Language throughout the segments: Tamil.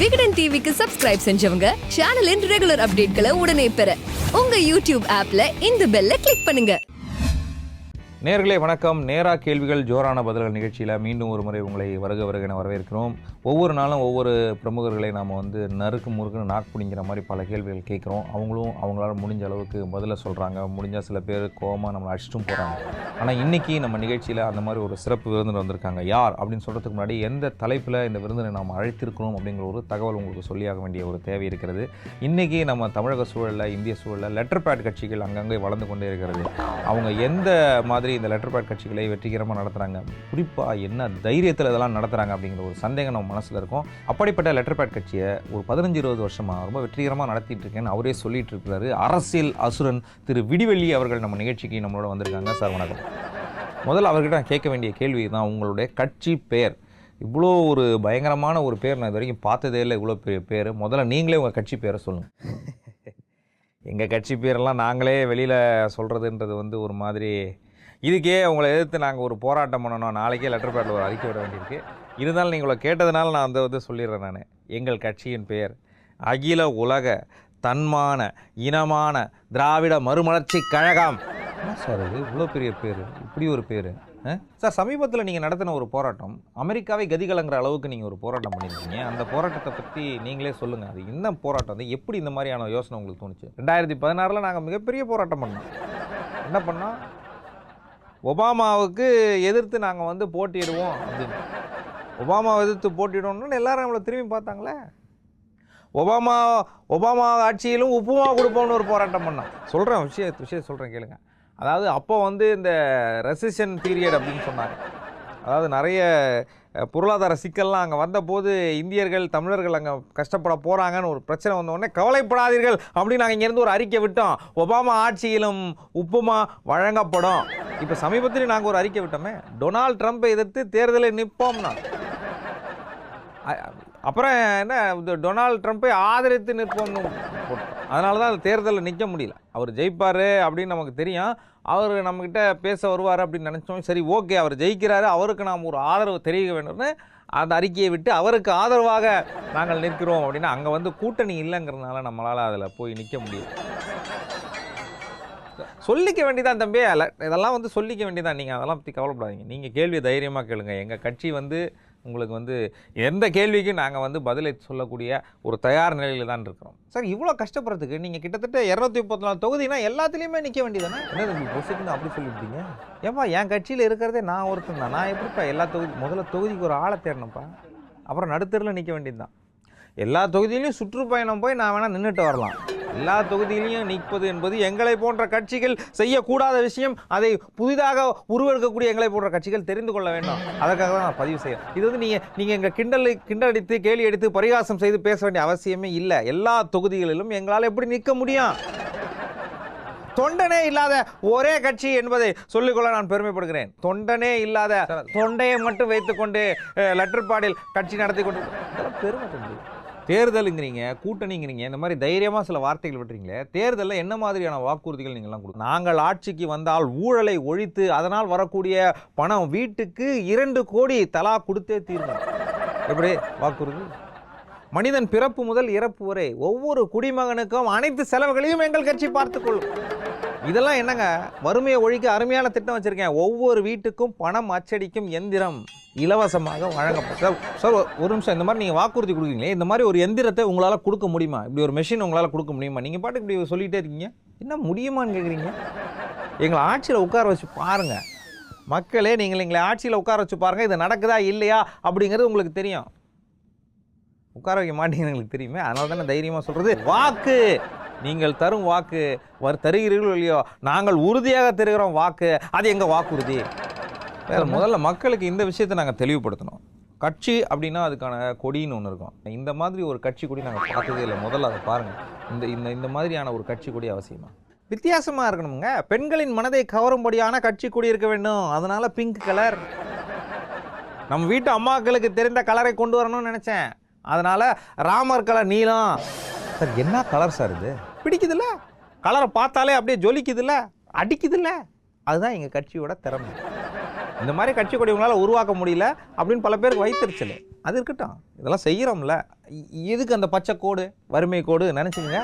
விகடன் டிவிக்கு சப்ஸ்கிரைப் செஞ்சவங்க சேனலின் ரெகுலர் அப்டேட்களை உடனே பெற உங்க யூடியூப் ஆப்ல இந்த பெல்ல கிளிக் பண்ணுங்க. நேர்களே வணக்கம். நேரா கேள்விகள் ஜோரான பதில்கள் நிகழ்ச்சியில் மீண்டும் ஒரு முறை உங்களை வருக வருக என வரவேற்கிறோம். ஒவ்வொரு நாளும் ஒவ்வொரு பிரமுகர்களை நாம் வந்து நறுக்கு முறுக்குன்னு நாக்கு பிடிங்கிற மாதிரி பல கேள்விகள் கேட்குறோம். அவங்களும் அவங்களால முடிஞ்ச அளவுக்கு பதிலை சொல்கிறாங்க முடிஞ்சால் சில பேர் கோவமாக நம்மளை அடிச்சிட்டும் போகிறாங்க ஆனால் இன்றைக்கி நம்ம நிகழ்ச்சியில் அந்த மாதிரி ஒரு சிறப்பு விருந்தினர் வந்திருக்காங்க. யார்? அப்படின்னு சொல்கிறதுக்கு முன்னாடி எந்த தலைப்பில் இந்த விருந்தினை நாம் அழைத்திருக்கணும் அப்படிங்கிற ஒரு தகவல் உங்களுக்கு சொல்லியாக வேண்டிய ஒரு தேவை இருக்கிறது. இன்றைக்கி நம்ம தமிழக சூழலில் இந்திய சூழலில் லெட்டர் பேட் கட்சிகள் அங்கங்கே வளர்ந்து கொண்டே இருக்கிறது. அவங்க எந்த மாதிரி இந்த லெட்டர் பேட் கட்சிகளை வெற்றிகரமாக நடத்துகிறாங்க குறிப்பாக என்ன தைரியத்தில் இதெல்லாம் நடத்துகிறாங்க அப்படிங்கிற ஒரு சந்தேகம் நம்ம மனசில் இருக்கும். அப்படிப்பட்ட லெட்டர் பேட் கட்சியை ஒரு பதினஞ்சு இருபது வருஷமாக ரொம்ப வெற்றிகரமாக நடத்திட்டு இருக்கேன்னு அவரே சொல்லிட்டு இருக்கிறாரு. அரசியல் அசுரன் திரு விடிவெள்ளி அவர்கள் நம்ம நிகழ்ச்சிக்கு நம்மளோட வந்திருக்காங்க. சார் வணக்கம். முதல்ல அவர்கிட்ட நான் கேட்க வேண்டிய கேள்வி தான் உங்களுடைய கட்சி பெயர் இவ்வளோ ஒரு பயங்கரமான ஒரு பேர் நான் இது வரைக்கும் பார்த்ததே இல்லை இவ்வளோ பெரிய பேர். முதல்ல நீங்களே உங்கள் கட்சி பேரை சொல்லுங்கள் எங்கள் கட்சி பேரெல்லாம் நாங்களே வெளியில் சொல்கிறதுன்றது வந்து ஒரு மாதிரி இதுக்கே உங்களை எதிர்த்து நாங்கள் ஒரு போராட்டம் பண்ணணும். நாளைக்கே லெட்டர் பேட்டில் ஒரு அறிக்கை விட வேண்டியிருக்கு. இருந்தாலும் நீங்கள் கேட்டதுனால நான் அந்த வந்து சொல்லிடுறேன் நான். எங்கள் கட்சியின் பெயர் அகில உலக தன்மான இனமான திராவிட மறுமலர்ச்சி கழகம். என்ன சார் இது? இவ்வளோ பெரிய பேர். இப்படி ஒரு பேர். சார் சமீபத்தில் நீங்கள் நடத்தின ஒரு போராட்டம். அமெரிக்காவை கதிகலங்கிற அளவுக்கு நீங்கள் ஒரு போராட்டம் பண்ணியிருக்கீங்க. அந்த போராட்டத்தை பற்றி நீங்களே சொல்லுங்கள் அது என்ன போராட்டம்? அது எப்படி இந்த மாதிரியான யோசனை உங்களுக்கு தோணுச்சு? ரெண்டாயிரத்தி பதினாறில் நாங்கள் மிகப்பெரிய போராட்டம் பண்ணோம். என்ன பண்ணோம்? ஒபாமாவுக்கு எதிர்த்து நாங்கள் வந்து போட்டிடுவோம் அப்படின்னு. ஒபாமாவை எதிர்த்து போட்டியிடணும்னு எல்லாரும் நம்மளை திரும்பி பார்த்தாங்களே? ஒபாமா ஒபாமா ஆட்சியிலும் உப்புமா கொடுப்போம்னு ஒரு போராட்டம் பண்ணோம் சொல்கிறேன் விஷய விஷயம் சொல்கிறேன் கேளுங்க. அதாவது அப்போ வந்து இந்த ரெசிஷன் பீரியட் அப்படின்னு சொன்னாங்க. அதாவது நிறைய பொருளாதார சிக்கல்லாம் அங்கே வந்தபோது இந்தியர்கள் தமிழர்கள் அங்கே கஷ்டப்பட போகிறாங்கன்னு ஒரு பிரச்சனை வந்த கவலைப்படாதீர்கள் அப்படின்னு நாங்கள் இங்கேருந்து ஒரு அறிக்கை விட்டோம். ஒபாமா ஆட்சியிலும் உப்புமா வழங்கப்படும். இப்போ சமீபத்தில் நாங்கள் ஒரு அறிக்கை விட்டோமே டொனால்ட் ட்ரம்ப்பை எதிர்த்து தேர்தலில் நிற்போம்னா அப்புறம் என்ன இந்த டொனால்ட் ட்ரம்ப்பை ஆதரித்து நிற்போம்னு அதனால தான் அந்த தேர்தலில் நிற்க முடியல. அவர் ஜெயிப்பார் அப்படின்னு நமக்கு தெரியும். அவர் நம்மக்கிட்ட பேச வருவார் அப்படின்னு நினச்சோம். சரி ஓகே அவர் ஜெயிக்கிறாரு. அவருக்கு நாம் ஒரு ஆதரவு தெரிவிக்க வேண்டும்னு அந்த அறிக்கையை விட்டு அவருக்கு ஆதரவாக நாங்கள் நிற்கிறோம் அப்படின்னா அங்கே வந்து கூட்டணி இல்லைங்கிறதுனால நம்மளால் அதில் போய் நிற்க முடியும் சொல்லிக்க வேண்டியதான் தம்பி. அல்ல இதெல்லாம் வந்து சொல்லிக்க வேண்டியதான் நீங்கள் அதெல்லாம் பற்றி கவலைப்படாதீங்க. நீங்கள் கேள்வியை தைரியமாக கேளுங்க. எங்கள் கட்சி வந்து உங்களுக்கு வந்து எந்த கேள்விக்கும் நாங்கள் வந்து பதிலை சொல்லக்கூடிய ஒரு தயார் நிலையில் தான் இருக்கிறோம். சார் இவ்வளோ கஷ்டப்படுறதுக்கு நீங்கள் கிட்டத்தட்ட இரநூத்தி முப்பத்தி நாலு தொகுதினா எல்லாத்துலேயுமே நிற்க வேண்டியதானே என்ன தம்பி பொசுக்குன்னு அப்படி சொல்லிவிட்டீங்க ஏப்பா என் கட்சியில் இருக்கிறதே நான் ஒருத்தன் தான். நான் எப்படிப்பா எல்லா தொகுதி முதல்ல தொகுதிக்கு ஒரு ஆளை தேடணும்ப்பா? அப்புறம் நடுத்தரில் நிற்க வேண்டியது தான் எல்லா தொகுதியிலையும் சுற்றுப்பயணம் போய் நான் வேணால் நின்றுட்டு வரலாம். எல்லா தொகுதியிலையும் நிற்பது என்பது எங்களை போன்ற கட்சிகள் செய்யக்கூடாத விஷயம். அதை புதிதாக உருவெடுக்கக்கூடிய எங்களை போன்ற கட்சிகள் தெரிந்து கொள்ள வேண்டும். அதற்காக தான் நான் பதிவு செய்யறேன் இது வந்து நீங்கள் நீங்கள் எங்கள் கிண்டலை அடித்து கேலி அடித்து பரிகாசம் செய்து பேச வேண்டிய அவசியமே இல்லை. எல்லா தொகுதிகளிலும் எங்களால் எப்படி நிற்க முடியும்? தொண்டனே இல்லாத ஒரே கட்சி என்பதை சொல்லிக்கொள்ள நான் பெருமைப்படுகிறேன். தொண்டனே இல்லாத தொண்டையை மட்டும் வைத்துக்கொண்டு லெட்டர் பாடில் கட்சி நடத்தி கொண்டு பெருமை தேர்தலுங்கிறீங்க கூட்டணிங்கிறீங்க இந்த மாதிரி தைரியமாக சில வார்த்தைகள் விட்டுறீங்களே தேர்தலில் என்ன மாதிரியான வாக்குறுதிகள் நீங்கள்லாம் கொடுக்கும் நாங்கள் ஆட்சிக்கு வந்தால் ஊழலை ஒழித்து அதனால் வரக்கூடிய பணம் வீட்டுக்கு இரண்டு கோடி தலா கொடுத்தே தீர்ந்தோம். எப்படி? வாக்குறுதி. மனிதன் பிறப்பு முதல் இறப்பு வரை ஒவ்வொரு குடிமகனுக்கும் அனைத்து செலவுகளையும் எங்கள் கட்சி பார்த்துக்கொள்ளும். இதெல்லாம் என்னங்க? வறுமையை ஒழிக்க அருமையான திட்டம் வச்சுருக்கேன். ஒவ்வொரு வீட்டுக்கும் பணம் அச்சடிக்கும் எந்திரம். இலவசமாக வழங்கப்படும் சார் சார் ஒரு நிமிஷம் இந்த மாதிரி நீங்கள் வாக்குறுதி கொடுக்குறீங்களே இந்த மாதிரி ஒரு எந்திரத்தை உங்களால் கொடுக்க முடியுமா? இப்படி ஒரு மெஷின் உங்களால் கொடுக்க முடியுமா? நீங்கள் பாட்டுக்கு இப்படி சொல்லிகிட்டே இருக்கீங்க. என்ன முடியுமான்னு கேட்குறீங்க எங்களை ஆட்சியில் உட்கார வச்சு பாருங்கள் மக்களே நீங்கள் எங்களை ஆட்சியில் உட்கார வச்சு பாருங்கள் இது நடக்குதா இல்லையா? அப்படிங்கிறது உங்களுக்கு தெரியும். உட்கார வைக்க மாட்டேங்குது எங்களுக்கு தெரியுமே. அதனால தானே தைரியமாக சொல்கிறது வாக்கு! நீங்கள் தரும் வாக்கு. வரு தருகிறீர்களோ இல்லையோ நாங்கள் உறுதியாக தருகிறோம் வாக்கு. அது எங்கள் வாக்குறுதி? முதல்ல மக்களுக்கு இந்த விஷயத்தை நாங்கள் தெளிவுபடுத்தணும். கட்சி அப்படின்னா அதுக்கான கொடின்னு ஒன்று இருக்கும். இந்த மாதிரி ஒரு கட்சி கொடி நாங்கள் பார்த்ததே இல்லை. முதல்ல அதை பாருங்கள் இந்த இந்த இந்த மாதிரியான ஒரு கட்சி கொடி அவசியமா? வித்தியாசமாக இருக்கணுங்க. பெண்களின் மனதை கவரும்படியான கட்சி கொடி இருக்க வேண்டும். அதனால பிங்க் கலர் நம்ம வீட்டு அம்மாக்களுக்கு தெரிந்த கலரை கொண்டு வரணும்னு நினச்சேன். அதனால ராமர் கலர் நீலம். சார் என்ன கலர் சார் இது? பிடிக்குதுல்ல? கலரை பார்த்தாலே அப்படியே ஜொலிக்குதுல்ல? அடிக்குதுல்ல? அதுதான் எங்கள் கட்சியோட திறமை. இந்த மாதிரி கட்சி கொடிவங்களால் உருவாக்க முடியல அப்படின்னு பல பேருக்கு வைத்திருச்சல். அது இருக்கட்டும். இதெல்லாம் செய்கிறோம்ல எதுக்கு அந்த பச்சை கோடு வறுமை கோடு நினச்சிங்க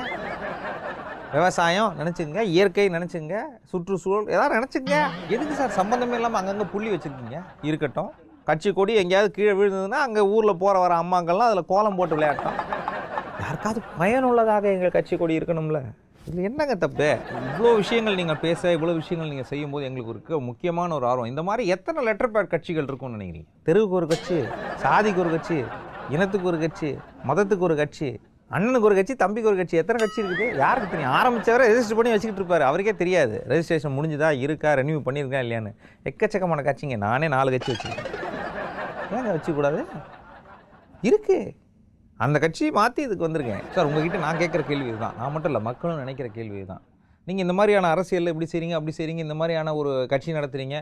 விவசாயம் நினச்சிங்க இயற்கை நினச்சிங்க சுற்றுச்சூழல் எதாவது நினச்சிங்க எதுக்கு சார் சம்மந்தமே இல்லாமல் அங்கங்கே புள்ளி வச்சுருக்கீங்க? இருக்கட்டும். கட்சி கொடி எங்கேயாவது கீழே விழுந்ததுன்னா அங்கே ஊரில் போகிற வர அம்மாங்கள்லாம் அதில் கோலம் போட்டு விளையாட்டோம் யாருக்காவது பயனுள்ளதாக எங்கள் கட்சி கொடி இருக்கணும்ல? இதில் என்னங்க தப்பு? இவ்வளோ விஷயங்கள் நீங்கள் பேச இவ்வளோ விஷயங்கள் நீங்கள் செய்யும்போது எங்களுக்கு ஒரு முக்கியமான ஒரு ஆர்வம். இந்த மாதிரி எத்தனை லெட்டர் பேட் கட்சிகள் இருக்கும்னு நினைக்கிறீங்க? தெருவுக்கு ஒரு கட்சி சாதிக்கு ஒரு கட்சி இனத்துக்கு ஒரு கட்சி மதத்துக்கு ஒரு கட்சி அண்ணனுக்கு ஒரு கட்சி தம்பிக்கு ஒரு கட்சி எத்தனை கட்சி இருக்குது? யாருக்கு தெரியும் ஆரம்பிச்சவரை ரெஜிஸ்டர் பண்ணி வச்சுக்கிட்டு இருப்பாரு. அவருக்கே தெரியாது. ரெஜிஸ்ட்ரேஷன் முடிஞ்சுதா இருக்கா ரெனியூ பண்ணியிருக்கா இல்லையான்னு. எக்கச்சக்கமான கட்சிங்க. நானே நாலு கட்சி வச்சுருக்கேன். ஏங்க வச்சுக்கூடாது இருக்கு. அந்த கட்சியை மாற்றி இதுக்கு வந்திருக்கேன். சார் உங்ககிட்ட நான் கேட்குற கேள்வி இதுதான். நான் மட்டும் இல்லை மக்களும் நினைக்கிற கேள்வி இதுதான். நீங்கள் இந்த மாதிரியான அரசியலில் இப்படி செய்கிறீங்க அப்படி செய்கிறீங்க இந்த மாதிரியான ஒரு கட்சி நடத்துகிறீங்க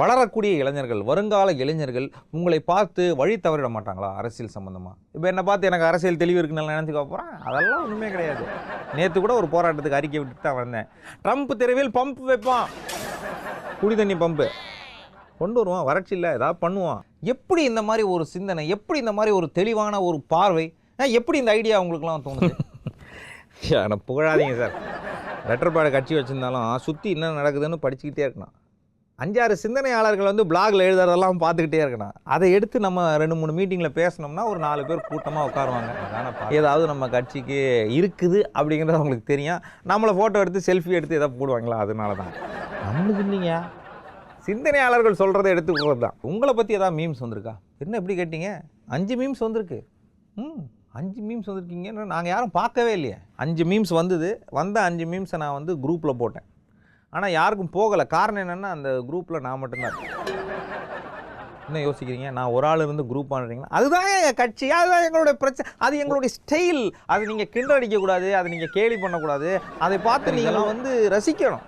வளரக்கூடிய இளைஞர்கள் வருங்கால இளைஞர்கள் உங்களை பார்த்து வழி தவறிட மாட்டாங்களா அரசியல் சம்மந்தமாக இப்போ என்னை பார்த்து எனக்கு அரசியல் தெளிவு இருக்குன்னு நினச்சிக்க போகிறேன் அதெல்லாம் ஒன்றுமே கிடையாது. நேற்று கூட ஒரு போராட்டத்துக்கு அறிக்கை விட்டுட்டு தான் வந்தேன். ட்ரம்ப் தெருவில் பம்ப் வைப்பான். குடி தண்ணி பம்பு கொண்டு வருவான் வறட்சி இல்லை ஏதாவது பண்ணுவான். எப்படி இந்த மாதிரி ஒரு சிந்தனை எப்படி இந்த மாதிரி ஒரு தெளிவான ஒரு பார்வை ஆ, எப்படி இந்த ஐடியா உங்களுக்குலாம் தோணுது? நான் புகழாதீங்க சார். லெட்டர் கட்சி வச்சுருந்தாலும் சுற்றி என்ன நடக்குதுன்னு படிச்சுக்கிட்டே இருக்கணும். அஞ்சாறு சிந்தனையாளர்கள் வந்து பிளாகில் எழுதுறதெல்லாம் பார்த்துக்கிட்டே இருக்கணும். அதை எடுத்து நம்ம ரெண்டு மூணு மீட்டிங்கில் பேசினோம்னா ஒரு நாலு பேர் கூட்டமாக உட்காருவாங்க. ஏதாவது நம்ம கட்சிக்கு இருக்குது அப்படிங்கிறது அவங்களுக்கு தெரியும். நம்மளை ஃபோட்டோ எடுத்து செல்ஃபி எடுத்து எதாவது போடுவாங்களா? அதனால தான் நம்மளுக்கு இல்லைங்க. சிந்தனையாளர்கள் சொல்கிறத எடுத்துக்கிறது தான் உங்களை பற்றி ஏதாவது மீம்ஸ் வந்திருக்கா? என்ன எப்படி கேட்டீங்க? அஞ்சு மீம்ஸ் வந்திருக்கு. ம் அஞ்சு மீம்ஸ் வந்திருக்கீங்கன்னு நாங்கள் யாரும் பார்க்கவே இல்லையே. அஞ்சு மீம்ஸ் வந்தது. வந்த அஞ்சு மீம்ஸை நான் வந்து குரூப்பில் போட்டேன். ஆனால் யாருக்கும் போகலை. காரணம் என்னென்னா அந்த குரூப்பில் நான் மட்டும்தான். என்ன யோசிக்கிறீங்க? நான் ஒரு ஆள் இருந்து குரூப் பண்ணுறீங்களா அதுதான் எங்கள் கட்சி. அதுதான் எங்களுடைய பிரச்சனை. அது எங்களுடைய ஸ்டைல் அது நீங்கள் கிண்டல் அடிக்கக்கூடாது. அதை நீங்கள் கேலி பண்ணக்கூடாது. அதை பார்த்து நீங்கள் வந்து ரசிக்கணும்.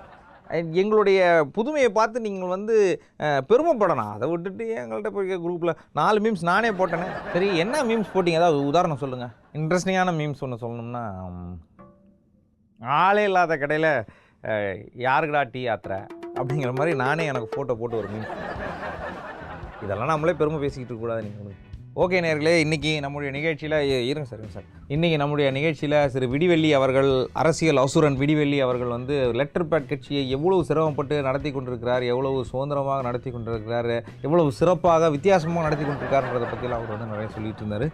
எங்களுடைய புதுமையை பார்த்து நீங்கள் வந்து பெருமைப்படணும். அதை விட்டுட்டு எங்கள்கிட்ட போய் குரூப்பில் நாலு மீம்ஸ் நானே போட்டேனே. சரி என்ன மீம்ஸ் போட்டீங்க? ஏதாவது உதாரணம் சொல்லுங்கள் இன்ட்ரெஸ்டிங்கான மீம்ஸ் ஒன்று சொல்லணும்னா ஆளே இல்லாத கடையில் யாருக்குடா டீ யாத்திரை அப்படிங்கிற மாதிரி நானே எனக்கு ஃபோட்டோ போட்டு ஒரு மீன் இதெல்லாம் நம்மளே பெருமை பேசிக்கிட்டு இருக்கக்கூடாது நீங்கள் ஓகே நேர்களே இன்றைக்கி நம்முடைய நிகழ்ச்சியில் இருங்க சார் இருங்க சார். இன்றைக்கி நம்முடைய நிகழ்ச்சியில் சிறு விடிவெள்ளி அவர்கள் அரசியல் அசுரன் விடிவெள்ளி அவர்கள் வந்து லெட்டர் பேட் கட்சியை எவ்வளவு சிரமப்பட்டு நடத்தி கொண்டிருக்கிறார் எவ்வளவு சுதந்திரமாக நடத்தி கொண்டிருக்கிறார் எவ்வளவு சிறப்பாக வித்தியாசமாக நடத்தி கொண்டிருக்காருன்றதை பற்றிலாம் அவர் வந்து நிறைய சொல்லிட்டு இருந்தார்.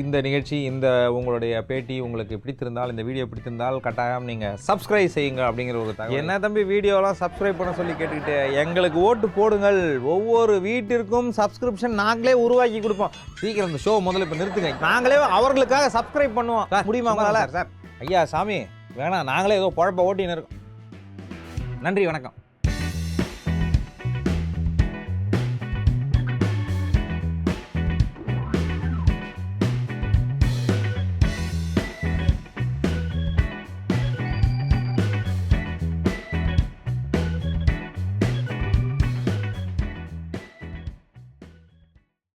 இந்த நிகழ்ச்சி இந்த உங்களுடைய பேட்டி உங்களுக்கு பிடித்திருந்தால் இந்த வீடியோ பிடித்திருந்தால் கட்டாயம் நீங்கள் சப்ஸ்கிரைப் செய்யுங்க அப்படிங்கிற ஒரு தகவல். என்ன தம்பி வீடியோலாம் சப்ஸ்கிரைப் பண்ண சொல்லி கேட்டுக்கிட்டு எங்களுக்கு ஓட்டு போடுங்கள். ஒவ்வொரு வீட்டிற்கும் சப்ஸ்கிரிப்ஷன் நாங்களே உருவாக்கி கொடுப்போம். சீக்கிரம் இந்த ஷோ முதல்ல இப்போ நிறுத்துங்க. நாங்களே அவர்களுக்காக சப்ஸ்கிரைப் பண்ணுவோம். முடியுமா உங்களால்? சார் ஐயா சாமி வேணாம். நாங்களே ஏதோ குழப்ப ஓட்டின்னு இருக்கோம். நன்றி வணக்கம்.